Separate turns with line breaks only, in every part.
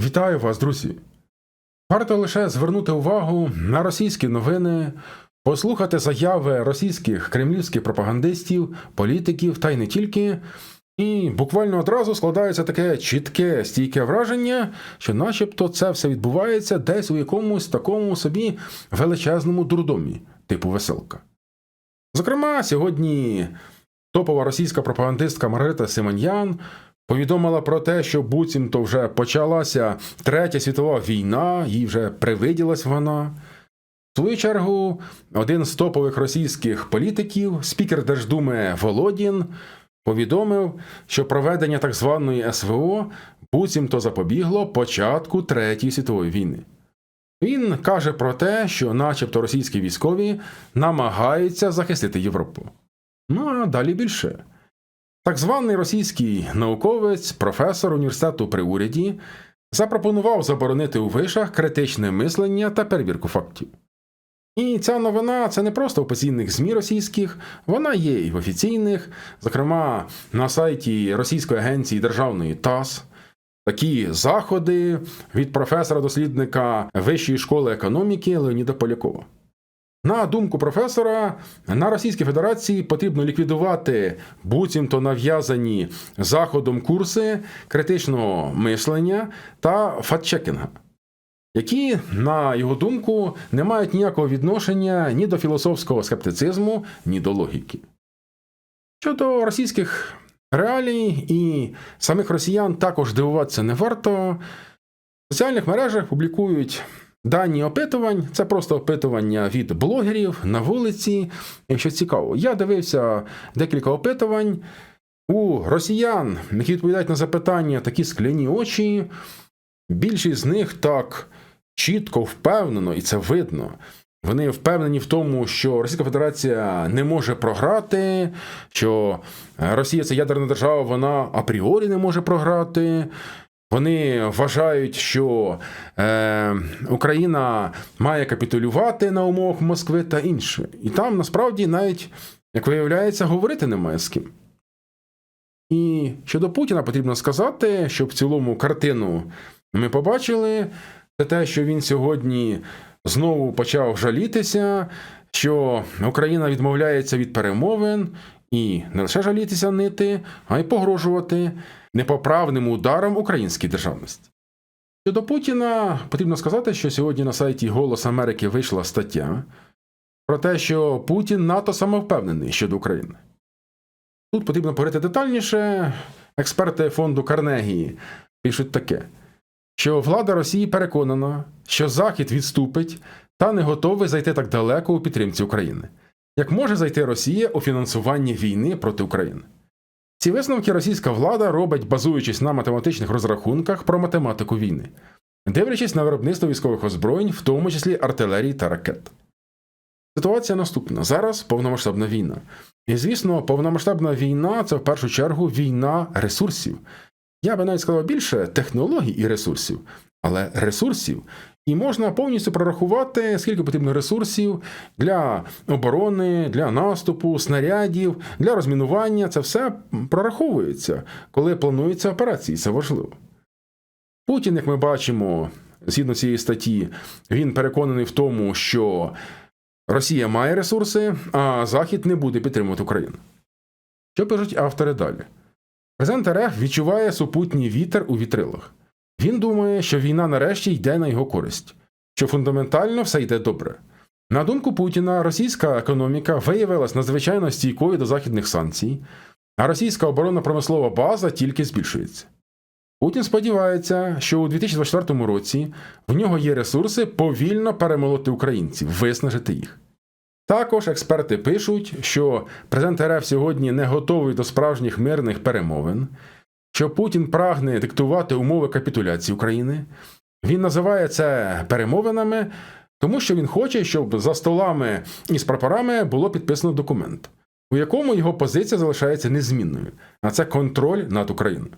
Вітаю вас, друзі! Варто лише звернути увагу на російські новини, послухати заяви російських кремлівських пропагандистів, політиків та й не тільки. І буквально одразу складається таке чітке, стійке враження, що начебто це все відбувається десь у якомусь такому собі величезному дурдомі, типу веселка. Зокрема, сьогодні топова російська пропагандистка Маргарита Симоньян повідомила про те, що буцімто вже почалася Третя світова війна, їй вже привиділась вона. В свою чергу, один з топових російських політиків, спікер Держдуми Володін, повідомив, що проведення так званої СВО буцімто запобігло початку Третьої світової війни. Він каже про те, що, начебто, російські військові намагаються захистити Європу. Ну а далі більше. Так званий російський науковець, професор університету при уряді, запропонував заборонити у вишах критичне мислення та перевірку фактів. І ця новина це не просто в ЗМІ російських, вона є і в офіційних, зокрема на сайті Російської агенції державної ТАСС. Такі заходи від професора-дослідника Вищої школи економіки Леоніда Полякова. На думку професора, на Російській Федерації потрібно ліквідувати буцімто нав'язані заходом курси критичного мислення та фактчекінга, які, на його думку, не мають ніякого відношення ні до філософського скептицизму, ні до логіки. Щодо російських реалій і самих росіян також дивуватися не варто. В соціальних мережах публікують Дані опитувань це просто опитування від блогерів на вулиці. Якщо цікаво, я дивився декілька опитувань у росіян, які відповідають на запитання такі скляні очі. Більшість з них так чітко впевнено, і це видно. Вони впевнені в тому, що Російська Федерація не може програти, що Росія це ядерна держава, вона апріорі не може програти. Вони вважають, що е, Україна має капітулювати на умовах Москви та інше. І там насправді навіть, як виявляється, говорити немає з ким. І щодо Путіна потрібно сказати, що в цілому картину ми побачили, це те, що він сьогодні знову почав жалітися, що Україна відмовляється від перемовин і не лише жалітися нити, а й погрожувати непоправним ударом українській державності. Щодо Путіна потрібно сказати, що сьогодні на сайті Голос Америки вийшла стаття про те, що Путін НАТО самовпевнений щодо України. Тут потрібно говорити детальніше. Експерти фонду Карнегії пишуть таке, що влада Росії переконана, що Захід відступить та не готовий зайти так далеко у підтримці України, як може зайти Росія у фінансуванні війни проти України. Ці висновки російська влада робить, базуючись на математичних розрахунках про математику війни, дивлячись на виробництво військових озброєнь, в тому числі артилерії та ракет. Ситуація наступна: зараз повномасштабна війна. І, звісно, повномасштабна війна це в першу чергу війна ресурсів. Я би навіть сказав більше технологій і ресурсів, але ресурсів. І можна повністю прорахувати, скільки потрібно ресурсів для оборони, для наступу, снарядів, для розмінування. Це все прораховується, коли плануються операції. Це важливо. Путін, як ми бачимо, згідно цієї статті, він переконаний в тому, що Росія має ресурси, а Захід не буде підтримувати Україну. Що пишуть автори далі? Президент РФ відчуває супутній вітер у вітрилах. Він думає, що війна нарешті йде на його користь, що фундаментально все йде добре. На думку Путіна, російська економіка виявилась надзвичайно стійкою до західних санкцій, а російська оборонно-промислова база тільки збільшується. Путін сподівається, що у 2024 році в нього є ресурси повільно перемолоти українців, виснажити їх. Також експерти пишуть, що президент РФ сьогодні не готовий до справжніх мирних перемовин, що Путін прагне диктувати умови капітуляції України. Він називає це перемовинами, тому що він хоче, щоб за столами із прапорами було підписано документ, у якому його позиція залишається незмінною, а це контроль над Україною.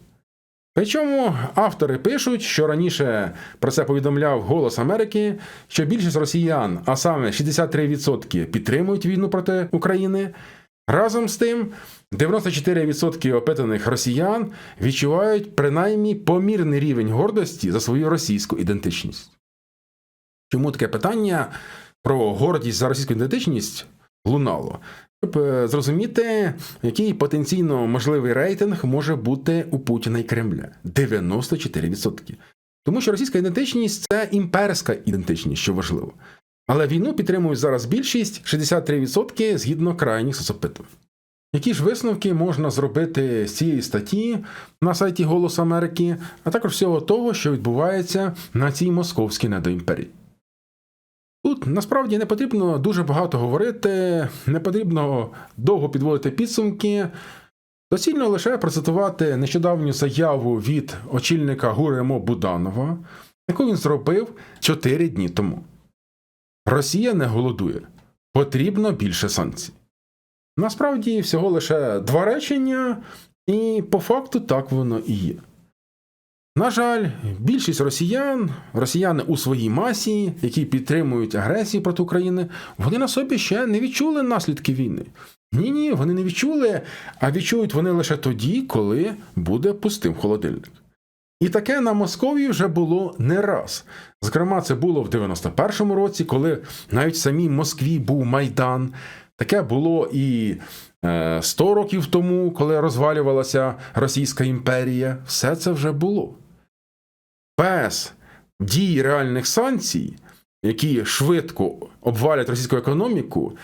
Причому автори пишуть, що раніше про це повідомляв Голос Америки, що більшість росіян, а саме 63% підтримують війну проти України, Разом з тим, 94% опитаних росіян відчувають принаймні помірний рівень гордості за свою російську ідентичність. Чому таке питання про гордість за російську ідентичність лунало? Щоб е, зрозуміти, який потенційно можливий рейтинг може бути у Путіна і Кремля 94%. Тому що російська ідентичність це імперська ідентичність, що важливо. Але війну підтримують зараз більшість 63% згідно крайніх соцопитувань. Які ж висновки можна зробити з цієї статті на сайті Голос Америки, а також всього того, що відбувається на цій московській недоімперії? Тут насправді не потрібно дуже багато говорити, не потрібно довго підводити підсумки. Доцільно лише процитувати нещодавню заяву від очільника ГУРМО Буданова, яку він зробив 4 дні тому. Росія не голодує, потрібно більше санкцій. Насправді всього лише два речення, і по факту так воно і є. На жаль, більшість росіян, росіяни у своїй масі, які підтримують агресію проти України, вони на собі ще не відчули наслідки війни. Ні, ні, вони не відчули, а відчують вони лише тоді, коли буде пустим холодильник. І таке на Московії вже було не раз. Зокрема, це було в 91-му році, коли навіть в самій Москві був Майдан. Таке було і 100 років тому, коли розвалювалася Російська імперія. Все це вже було. Без дій реальних санкцій, які швидко обвалять російську економіку,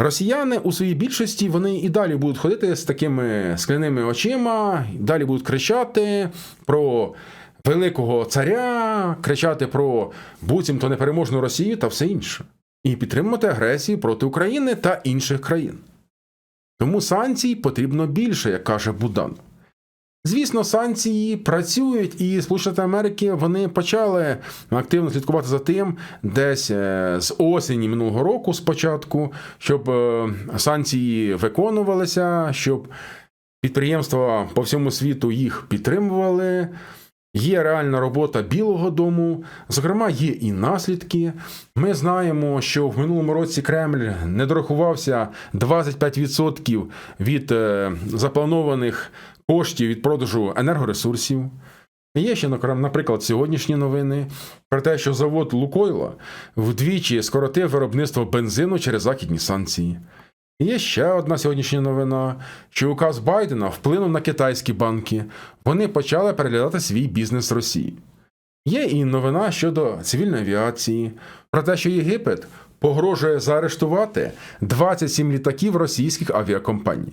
росіяни у своїй більшості вони і далі будуть ходити з такими скляними очима, далі будуть кричати про великого царя, кричати про буцімто непереможну Росію та все інше, і підтримувати агресію проти України та інших країн. Тому санкцій потрібно більше, як каже Будан. Звісно, санкції працюють, і Сполучені Америки вони почали активно слідкувати за тим, десь е, з осені минулого року спочатку, щоб е, санкції виконувалися, щоб підприємства по всьому світу їх підтримували. Є реальна робота Білого Дому, зокрема, є і наслідки. Ми знаємо, що в минулому році Кремль не дорахувався 25% від е, запланованих коштів від продажу енергоресурсів. Є ще, наприклад, сьогоднішні новини про те, що завод Лукойла вдвічі скоротив виробництво бензину через західні санкції. Є ще одна сьогоднішня новина, що указ Байдена вплинув на китайські банки. Вони почали переглядати свій бізнес Росії. Є і новина щодо цивільної авіації, про те, що Єгипет погрожує заарештувати 27 літаків російських авіакомпаній.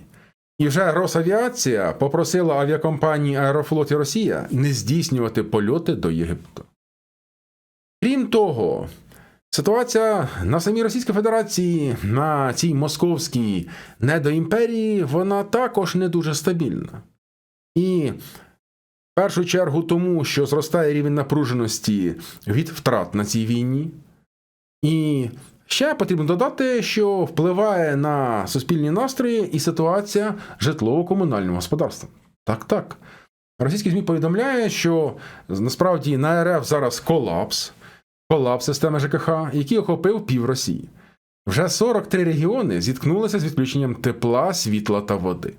І вже Росавіація попросила авіакомпанії Аерофлот і Росія не здійснювати польоти до Єгипту. Крім того, ситуація на самій Російській Федерації, на цій московській недоімперії, вона також не дуже стабільна. І в першу чергу тому, що зростає рівень напруженості від втрат на цій війні. І Ще потрібно додати, що впливає на суспільні настрої і ситуація житлово-комунального господарства. Так, так. Російські ЗМІ повідомляє, що насправді на РФ зараз колапс, колапс системи ЖКХ, який охопив пів Росії. Вже 43 регіони зіткнулися з відключенням тепла, світла та води.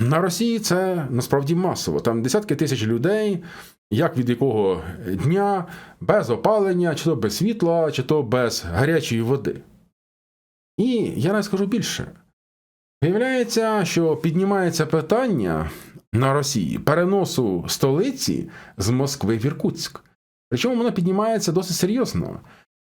На Росії це насправді масово. Там десятки тисяч людей, як від якого дня, без опалення, чи то без світла, чи то без гарячої води. І я не скажу більше. Виявляється, що піднімається питання на Росії переносу столиці з Москви в Іркутськ. Причому воно піднімається досить серйозно.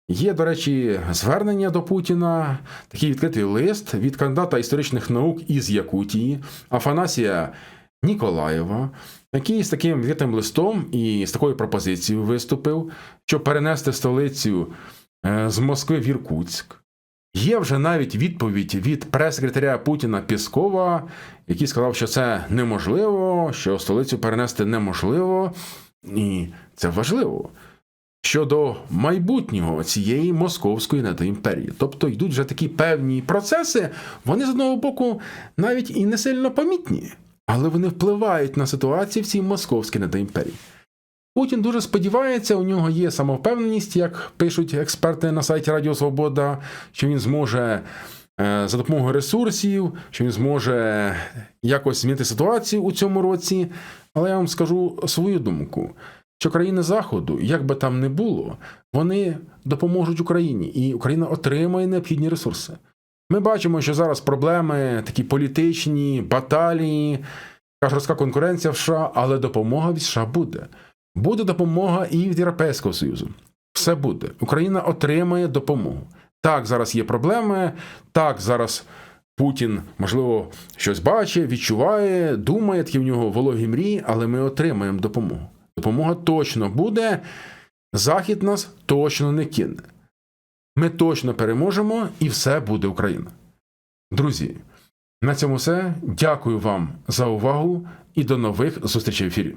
Є, до речі, звернення до Путіна, такий відкритий лист від кандидата історичних наук із Якутії Афанасія Ніколаєва, який з таким відкритим листом і з такою пропозицією виступив, щоб перенести столицю е, з Москви в Іркутськ. Є вже навіть відповідь від прес-секретаря Путіна Піскова, який сказав, що це неможливо, що столицю перенести неможливо, і це важливо щодо майбутнього цієї московської недоімперії. Тобто йдуть вже такі певні процеси, вони з одного боку навіть і не сильно помітні, але вони впливають на ситуацію в цій московській недоімперії. Путін дуже сподівається, у нього є самовпевненість, як пишуть експерти на сайті Радіо Свобода, що він зможе е, за допомогою ресурсів, що він зможе якось змінити ситуацію у цьому році. Але я вам скажу свою думку, що країни Заходу, як би там не було, вони допоможуть Україні, і Україна отримає необхідні ресурси. Ми бачимо, що зараз проблеми такі політичні, баталії, така жорстка конкуренція в США, але допомога від США буде. Буде допомога і від Європейського Союзу. Все буде. Україна отримає допомогу. Так, зараз є проблеми. Так, зараз Путін, можливо, щось бачить, відчуває, думає, такі в нього вологі мрії, але ми отримаємо допомогу. Допомога точно буде. Захід нас точно не кине. Ми точно переможемо і все буде Україна. Друзі, на цьому все. Дякую вам за увагу і до нових зустрічей в ефірі.